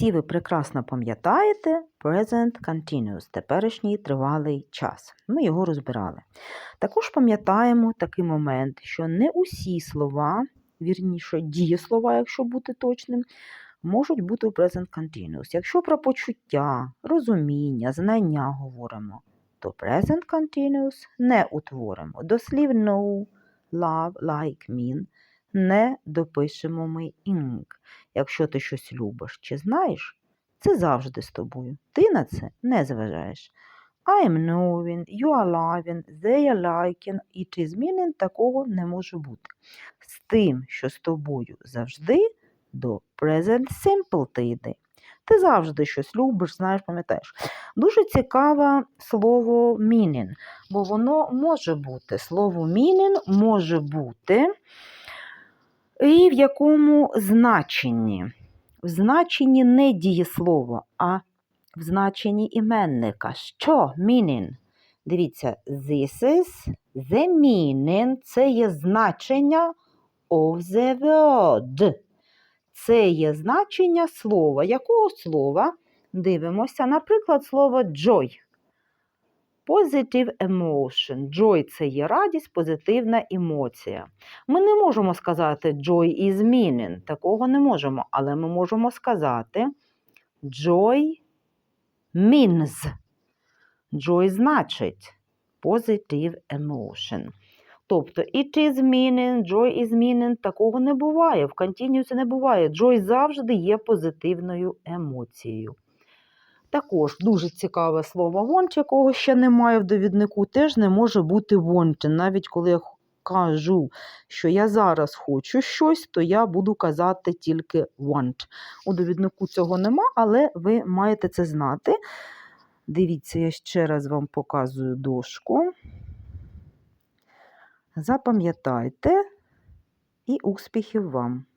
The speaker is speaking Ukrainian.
Всі ви прекрасно пам'ятаєте present continuous, теперішній тривалий час. Ми його розбирали. Також пам'ятаємо такий момент, що не усі слова, вірніше, дієслова, якщо бути точним, можуть бути у present continuous. Якщо про почуття, розуміння, знання говоримо, то present continuous не утворимо. До слів know, love, like, mean не допишемо ми ing. Якщо ти щось любиш чи знаєш, це завжди з тобою. Ти на це не зважаєш. I am knowing, you are loving, they are liking, it is meaning такого не може бути. З тим, що з тобою завжди до present simple ти йди. Ти завжди щось любиш, знаєш, пам'ятаєш. Дуже цікаве слово meaning, бо воно може бути. Слово meaning може бути і в якому значенні? В значенні не дієслова, а в значенні іменника. Що meaning? Дивіться, this is the meaning це є значення of the word. Це є значення слова. Якого слова? Дивимося, наприклад, слово joy. Positive emotion. Joy – це є радість, позитивна емоція. Ми не можемо сказати joy is meaning, такого не можемо, але ми можемо сказати joy means. Joy значить positive emotion. Тобто it is meaning, joy is meaning, такого не буває. В continuous не буває. Joy завжди є позитивною емоцією. Також дуже цікаве слово want, якого ще немає в довіднику, теж не може бути wanting. Навіть коли я кажу, що я зараз хочу щось, то я буду казати тільки want. У довіднику цього нема, але ви маєте це знати. Дивіться, я ще раз вам показую дошку. Запам'ятайте і успіхів вам!